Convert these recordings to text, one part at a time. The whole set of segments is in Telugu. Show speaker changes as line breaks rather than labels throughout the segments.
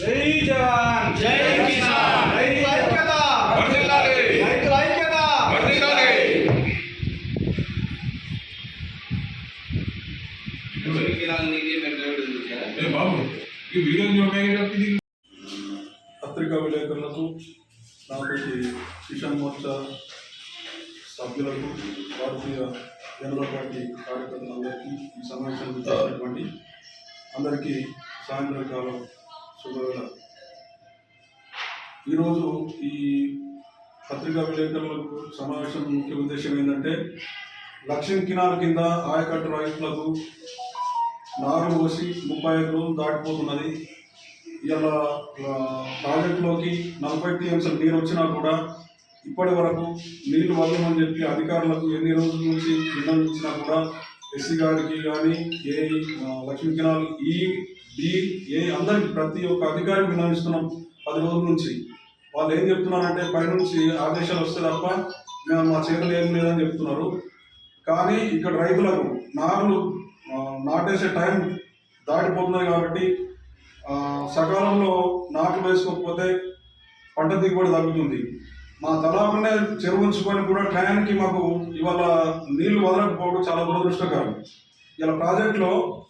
జై జవాన్
జై కిసాన్.
రైతుల ఐక్యత
వర్ధిల్లాలి.
రైతుల ఐక్యత
వర్ధిల్లాలి. ఏ బాబు ఈ వీడియో చూడండి
పత్రికా విలేకరులకు నాతోటి కిసాన్ మోర్చా సభ్యులకు భారతీయ జనతా పార్టీ కార్యకర్తలందరికీ ఈ సమావేశానికి చేసినటువంటి అందరికీ సాయంత్రకాలం శుభవేళ ఈరోజు ఈ పత్రికా విలేకరులకు సమావేశం ముఖ్య ఉద్దేశం ఏంటంటే లక్ష్యం కినాల కింద ఆయకట్టు రైతులకు నారు పోసి ముప్పై ఐదు రోజులు దాటిపోతున్నది. ఇలా ప్రాజెక్టులోకి నలభై టీఎంసీల నీరు వచ్చినా కూడా ఇప్పటి వరకు నీళ్ళు వదలమని చెప్పి అధికారులకు ఎన్ని రోజుల నుంచి విన్నవించినా కూడా ఎస్సీ గారికి కానీ ఏ లక్ష్మీ కినాల్ ఈ డి ఏ అందరికి ప్రతి ఒక్క అధికారికి విన్నవిస్తున్నాం పది రోజుల నుంచి. వాళ్ళు ఏం చెప్తున్నారంటే పైనుంచి ఆదేశాలు వస్తే తప్ప మేము మా చేతులు ఏం లేదని చెప్తున్నారు. కానీ ఇక్కడ రైతులకు నారులు నాటేసే టైం దాటిపోతున్నాయి కాబట్టి సకాలంలో నాట్లు వేసుకోకపోతే పంట దిగుబడి తగ్గుతుంది. మా తలాపనే చెరువు ఉంచుకొని కూడా టయానికి మాకు ఇవాళ నీళ్ళు వదలకపోవడం చాలా దురదృష్టకరం. ఇలా ప్రాజెక్టులో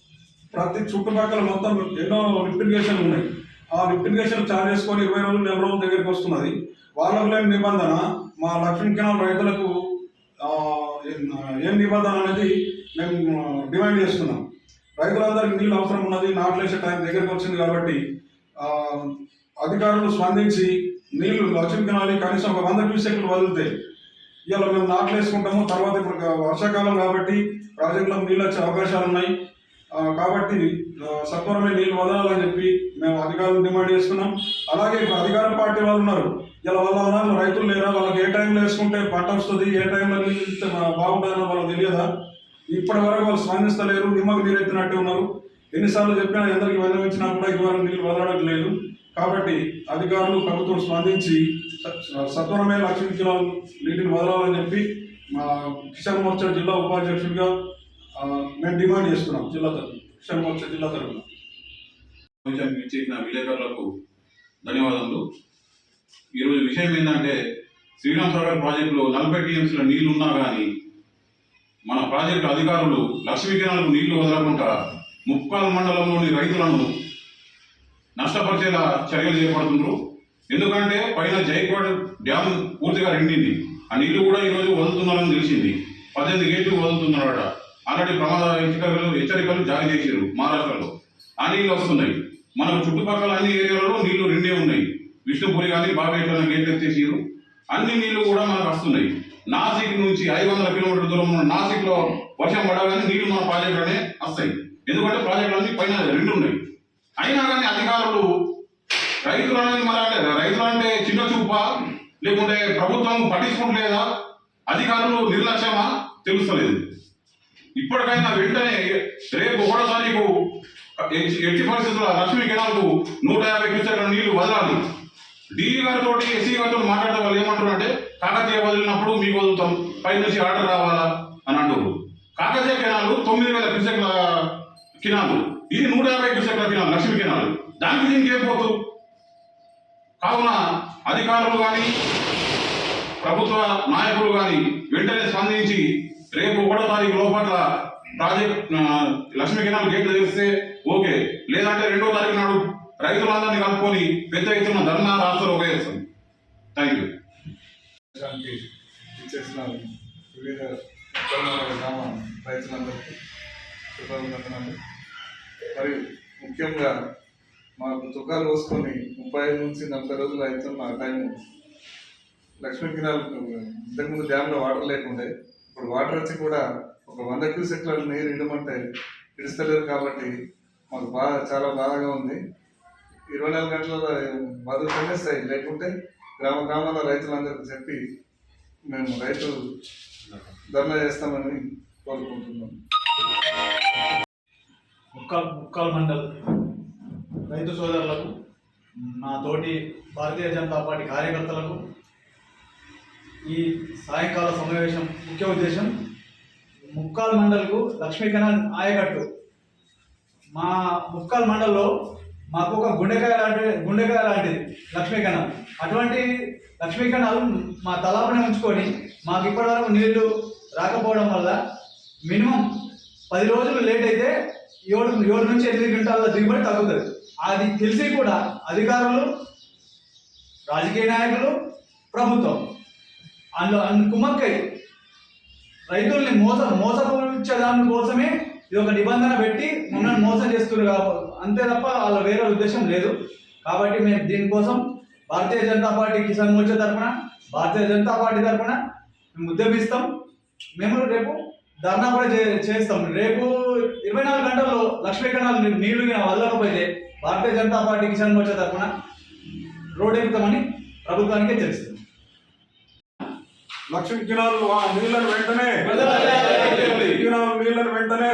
ప్రతి చుట్టుపక్కల మొత్తం ఎన్నో లిఫ్ట్ ఉన్నాయి. ఆ లిఫ్ట్ చార్జ్ చేసుకొని ఇరవై రోజులు నెల రోజుల దగ్గరికి వస్తున్నది. వాళ్ళకు లేని నిబంధన మా లక్ష్మీ కెనాల్ రైతులకు ఏం- నిబంధన అనేది మేము డిమాండ్ చేస్తున్నాం. రైతులందరికీ నీళ్ళు అవసరం ఉన్నది నాట్లేసే టైం దగ్గరికి వచ్చింది కాబట్టి అధికారులు స్పందించి నీళ్ళు లక్ష్మీ కెనాలి కనీసం ఒక వంద క్యూసెక్లు వదిలితే ఇవాళ మేము నాట్లు వేసుకుంటాము తర్వాత ఇప్పుడు వర్షాకాలం కాబట్టి ప్రాజెక్టులో నీళ్ళు వచ్చే అవకాశాలు ఉన్నాయి. కాబట్టి సత్వరమే నీళ్ళు వదలాలని చెప్పి మేము అధికారులు డిమాండ్ చేస్తున్నాం. అలాగే ఇప్పుడు అధికార పార్టీ వాళ్ళు ఉన్నారు. ఇలా వాళ్ళ వాళ్ళు రైతులు లేరా? వాళ్ళకి ఏ టైంలో వేసుకుంటే పంట వస్తుంది? ఏ టైంలో నీళ్ళు ఇస్తే బాగుంటుందని వాళ్ళకి తెలియదా? ఇప్పటి వరకు వాళ్ళు స్పందిస్తలేరు. నిమ్మకు నీరు ఎత్తినట్టే ఉన్నారు. ఎన్నిసార్లు చెప్పినా ఎందరికి విన్నవించినా కూడా ఇవాళ నీళ్ళు వదలడం లేదు కాబట్టి అధికారులు ప్రభుత్వం స్పందించి స- సత్వరమే లక్ష నీటిని వదలాలని చెప్పి మా కిసాన్ మోర్చా జిల్లా ఉపాధ్యక్షుడిగా మేము డిమాండ్ చేస్తున్నాం జిల్లా తరఫున కిసాన్ మోర్చా జిల్లా తరఫున.
సమావేశానికి విలేకరులకు ధన్యవాదాలు ఈరోజు విషయం ఏంటంటే శ్రీరామ్ సాగర్ ప్రాజెక్టులో నలభై టీఎంసీల నీళ్ళు ఉన్నా కానీ మన ప్రాజెక్టు అధికారులు లక్ష్మీ కిరణాలకు నీళ్ళు వదలకుండా ముప్పాల మండలంలోని రైతులను నష్టపరిచేలా చర్యలు చేపడుతున్నారు ఎందుకంటే పైన జైకోడ్ డ్యామ్ పూర్తిగా నిండింది. ఆ నీళ్ళు కూడా ఈరోజు వదులుతున్నారని తెలిసింది. పద్దెనిమిది గేట్లు వదులుతున్నారట. ఆల్రెడీ ప్రమాద హెచ్చరికలు హెచ్చరికలు జారీ చేశారు మహారాష్ట్రలో. ఆ నీళ్ళు వస్తున్నాయి. మనకు చుట్టుపక్కల అన్ని ఏరియాలలో నీళ్ళు రెండే ఉన్నాయి. విష్ణుపురి కానీ బాగేట్ల గేట్లు ఎత్తేసారు అన్ని నీళ్ళు కూడా మనకు వస్తున్నాయి. నాసిక్ నుంచి ఐదు వందల కిలోమీటర్ల దూరం ఉన్న నాసిక్లో వర్షం పడగానే నీళ్ళు మన ప్రాజెక్టులోనే వస్తాయి. ఎందుకంటే ప్రాజెక్టులన్నీ పైన రెండు ఉన్నాయి. అయినా కానీ అధికారులు రైతులు అనేది మరి అంటే రైతులు అంటే చిన్న చూప లేకుంటే ప్రభుత్వం పట్టించుకుంటలేదా? అధికారులు నిర్లక్ష్యమా? తెలుస్తలేదు. ఇప్పటికైనా వెంటనే రేపు కూడా తారీఖు ఎట్టి పరిస్థితుల్లో లక్ష్మీ కెనాల్కు నూట యాభై క్యూసెక్ల నీళ్ళు వదలాలి. డీఈ గారితో ఎస్సీ గారితో మాట్లాడే వాళ్ళు ఏమంటున్నారంటే కాకతీయ వదిలినప్పుడు మీకు వదులుతాం పై నుంచి ఆర్డర్ రావాలా అని అంటారు కాకతీయ కెనాలు తొమ్మిది వేల క్యూసెక్ల కినాలు ఇది నూట యాభై క్యూసెక్ల కినాలు లక్ష్మీ కెనాలు దానికి దీనికి ఏం పోతు? కావున అధికారులు కానీ ప్రభుత్వ నాయకులు కానీ వెంటనే స్పందించి రేపు ఒకటో తారీఖు లోపల ప్రాజెక్ట్ లక్ష్మీ కెనాల్ గేట్లు తెరిస్తే ఓకే. లేదంటే రెండో తారీఖు నాడు రైతులందరినీ కలుపుకొని పెద్ద ఎత్తున ధర్నా రాష్ట్రంలో ఉపయోగిస్తాం థ్యాంక్ యూ
ఇచ్చేసిన వివిధ గ్రామ రైతులందరికీ శుభాభినందనలు ముఖ్యంగా మాకు తుకాలు పోసుకొని ముప్పై ఐదు నుంచి నలభై రోజులు అవుతున్న ఆ టైం లక్ష్మీ కిరాలు ఇంతకుముందు డ్యామ్లో వాటర్ లేకుండే ఇప్పుడు వాటర్ వచ్చి కూడా ఒక వంద క్యూసెక్ల నీరు ఇడమంటే ఇడుస్తలేరు కాబట్టి మాకు బాగా చాలా బాధగా ఉంది. ఇరవై నాలుగు గంటల వదులుతూనే స్థాయి లేకుంటే గ్రామ గ్రామాల రైతులందరికీ చెప్పి మేము రైతు ధర్నా చేస్తామని కోరుకుంటున్నాం.
ముక్కాల్ ముక్కాల్ మండల్. రైతు సోదరులకు నా తోటి భారతీయ జనతా పార్టీ కార్యకర్తలకు ఈ సాయంకాల సమావేశం ముఖ్య ఉద్దేశం ముక్కాల్ మండల్కు లక్ష్మీ ఆయకట్టు. మా ముక్కాల్ మండల్లో మాకు ఒక గుండెకాయ లాంటి గుండెకాయ లాంటిది లక్ష్మీ అటువంటి లక్ష్మీ మా తలాపనే ఉంచుకొని మాకు ఇప్పటివరకు నీళ్ళు రాకపోవడం వల్ల మినిమం పది రోజులు లేట్ అయితే ఏడు ఏడు నుంచి ఎనిమిది గంటల దిగుబడి తగ్గుతుంది. అది తెలిసి కూడా అధికారులు రాజకీయ నాయకులు ప్రభుత్వం అందులో అందు కుమ్మక్కై రైతుల్ని మోసం మోసపుచ్చదాని కోసమే ఇది ఒక నిబంధన పెట్టి మమ్మల్ని మోసం చేస్తున్నారు కాబట్టి అంతే తప్ప వాళ్ళ వేరే ఉద్దేశం లేదు. కాబట్టి మేము దీనికోసం భారతీయ జనతా పార్టీ కిసాన్ మోర్చా తరఫున భారతీయ జనతా పార్టీ తరఫున మేము ఉద్యమిస్తాం. మేము రేపు ధర్నా కూడా చేస్తాం. రేపు ఇరవై నాలుగు గంటల్లో లక్ష్మీ కణాలు నీళ్ళు వదలకపోతే భారతీయ జనతా పార్టీ కిసాన్ మోర్చా తరఫున రోడ్ ఎక్కుతామని ప్రభుత్వానికే తెలుస్తుంది.
లక్ష్మీ కినాలు ఆ నీళ్ళను వెంటనే.
విడుదల చేయాలి.
కినాలు నీళ్ళను వెంటనే.